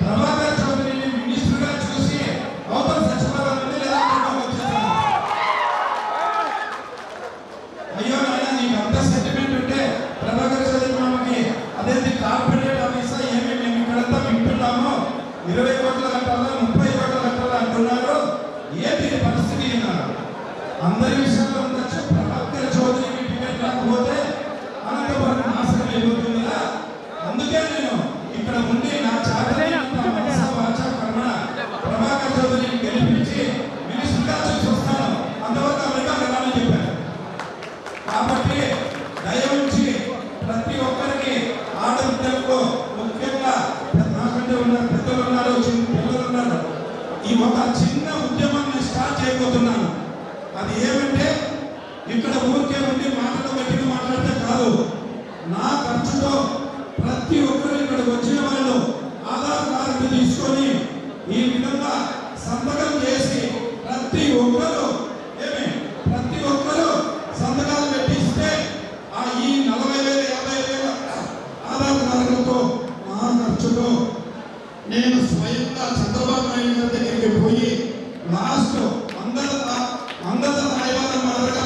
ప్రభాకర్ చౌదరిని మినిస్టర్గా చూసి అవతల సచివాలయాన్ని లేదా అయ్యో నాయన నీకు అంత సెంటిమెంట్ ఉంటే ప్రభాకర్ చౌదరి మామకి అదేంటి కార్పొరేట్ ఆఫీసా ఏమి మేము ఇక్కడంతా వింటున్నాము. ఇరవై కోట్ల కట్టాలా ముప్పై కోట్ల కట్టాలా అంటున్నారు. ఏంటి పరిస్థితి అందరి విషయంలో ఒక చిన్న ఉద్యమాన్ని స్టార్ట్ చేయబోతున్నాను. అది ఏమంటే ఇక్కడ ఊరికే ఉండి మాటలు గట్టిగా మాట్లాడితే కాదు. నా ఖర్చుతో నేను స్వయంగా చంద్రబాబు నాయుడు గారి దగ్గరికి పోయి లాస్ట్ అందర అందర రాయవారం మాదిరిగా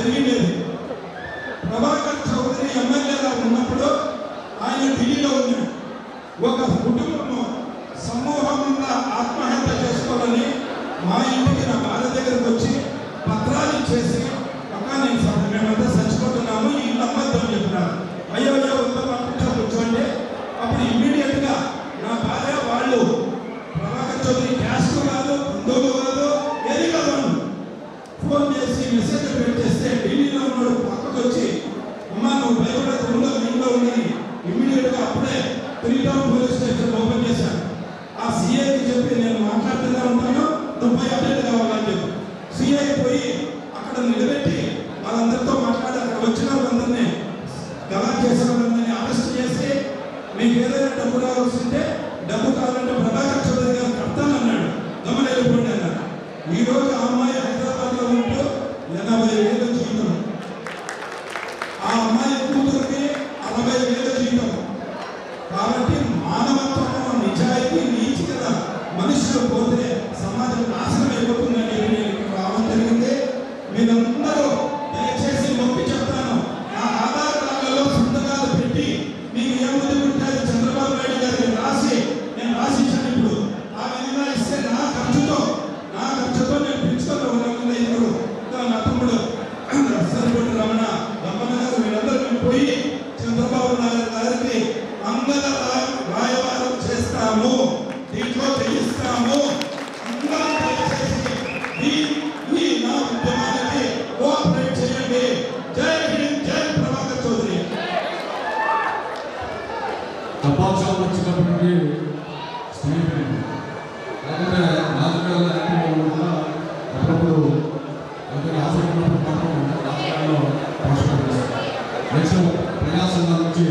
జరిగిండేది ప్రభాకర్ చౌదరి ఎమ్మెల్యేగా ఉన్నప్పుడు ఆయన ఢిల్లీలో ఉన్నాడు ఒక కుటుంబము సమూహంగా ఆత్మహత్య చేసుకోవాలని మా ఇంటికి నా భార్య దగ్గరకు వచ్చి పత్రాలు చేసి నువ్వు పోయి అప్డేట్ కావాలని చెప్పి సిఐ పోయి అక్కడ నిలబెట్టి వాళ్ళందరితో మాట్లాడి అక్కడ వచ్చిన వాళ్ళందరినీ గలా చేసిన వాళ్ళందరినీ అరెస్ట్ చేసి మీకు ఏదైనా డబ్బు కావాల్సింటే డబ్బు కావాలంటే ప్రభాకర్ చౌదరి గారు కడతానన్నాడు గమనిపోండి అన్నాడు. ఈ రోజు ఆ అమ్మాయి హైదరాబాద్లో ఉంటూ ఎనభై వేల జీతం అంగద రాయ- రాయవారం చేస్తాము దీంట్లో చేయిస్తాము అందరూ నా ఉద్యమానికి కోఆపరేట్ చేయండి. జై హింద్ జై ప్రభాకర్ చౌదరి. స్నేహితులు లేకపోతే రాజకీయాల్లో అప్పుడప్పుడు ఆసక్తి ఉన్నప్పుడు మాత్రం రాజకీయాల్లో పాల్గొంటారు నుంచి